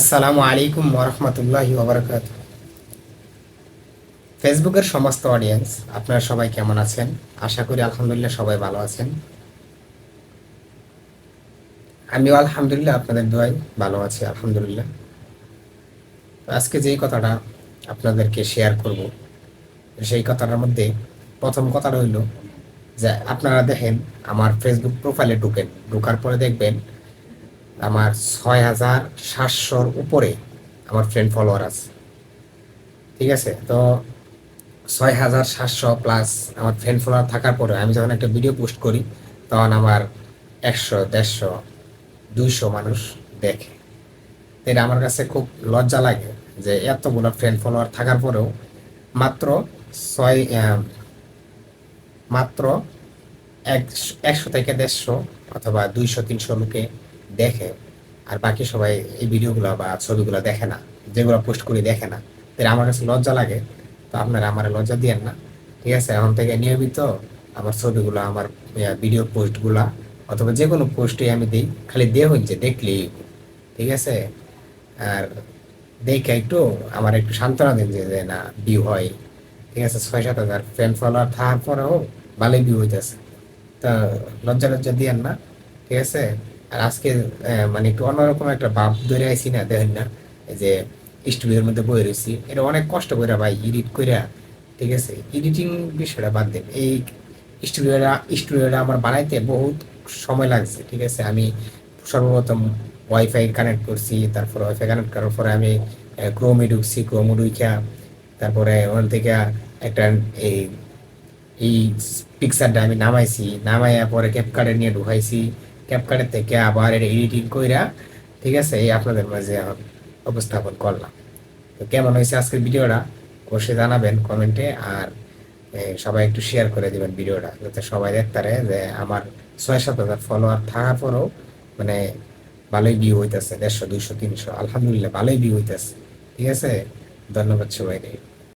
আসসালামু আলাইকুম ওরহমতুল্লাহি ওবরাকাত ফেসবুকের সমস্ত অডিয়েন্স আপনারা সবাই কেমন আছেন? আশা করি আলহামদুলিল্লাহ সবাই ভালো আছেন। আমিও আলহামদুলিল্লাহ আপনাদের দোয়াই ভালো আছি, আলহামদুলিল্লাহ। আজকে যেই কথাটা আপনাদেরকে শেয়ার করব, সেই কথাটার মধ্যে প্রথম কথাটা হইল যে, আপনারা দেখেন, আমার ফেসবুক প্রোফাইলে ঢুকেন। ঢোকার পরে দেখবেন আমার ছয় হাজার সাতশোর উপরে আমার ফ্রেন্ড ফলোয়ার আছে। ঠিক আছে? তো ছয় হাজার সাতশো প্লাস আমার ফ্রেন্ড ফলোয়ার থাকার পরে আমি যখন একটা ভিডিও পোস্ট করি, তখন আমার একশো, দেড়শো, দুইশো মানুষ দেখে। এটা আমার কাছে খুব লজ্জা লাগে যে এতগুলো ফ্রেন্ড ফলোয়ার থাকার পরেও মাত্র ছয় মাত্র একশো থেকে দেড়শো অথবা দুইশো, তিনশো লোকে দেখে, আর বাকি সবাই এই ভিডিওগুলো বা ছবিগুলো দেখে না, যেগুলো পোস্ট করি দেখে না। তাহলে আমার কাছে লজ্জা লাগে, তো আপনারা আমার লজ্জা দিয়েন না, ঠিক আছে? এখন থেকে নিয়মিত আমার ছবিগুলো, আমার ভিডিও পোস্টগুলা অথবা যে কোনো পোস্টে আমি দিই, খালি দিয়ে হচ্ছে দেখলেই ঠিক আছে? আর দেখে একটু আমার একটু সান্ত্বনা দিন যে না ভিউ হয়, ঠিক আছে? ছয় সাত হাজার ফ্রেন্ড ফলোয়ার থাকার পরেও ভালোই ভিউ হইতেছে। তা লজ্জা লজ্জা দিয়েন না, ঠিক আছে? আর আজকে মানে একটু অন্যরকম একটা ভাব ধরে আইছি না, দেখেন না? যে স্টুডিওর মধ্যে বই রয়েছি, এটা অনেক কষ্ট করে ভাই এডিট কইরা, ঠিক আছে? এডিটিং বিষয়টা বাদ দেন। এই স্টুডিওটা স্টুডিওটা আমার বানাইতে বহুত সময় লাগছে, ঠিক আছে? আমি সর্বপ্রথম ওয়াইফাই কানেক্ট করছি, তারপর ওয়াইফাই কানেক্ট করার পরে আমি ক্রোমে ঢুকছি ক্রোমে ঢুইখা তারপরে ওখান থেকে একটা, এই এই পিকচারটা আমি নামাইছি, নামাইয়া পরে ক্যাপকার্ডে নিয়ে ঢুকাইছি ক্যাপকার্ডের থেকে আবার এটা এডিটিং কইরা, ঠিক আছে, এই আপনাদের মাঝে উপস্থাপন করলাম। তো কেমন হয়েছে আজকের ভিডিওটা? অবশ্যই জানাবেন কমেন্টে আর সবাই একটু শেয়ার করে দিবেন ভিডিওটা, যাতে সবাই দেখতে পারে যে আমার ছয় সাত হাজার ফলোয়ার থাকার পরেও মানে ভালোই ভিউ হইতেছে, দেড়শো, দুইশো, তিনশো, আলহামদুলিল্লাহ ভালোই ভিউ হইতেছে, ঠিক আছে? ধন্যবাদ সবাইকে।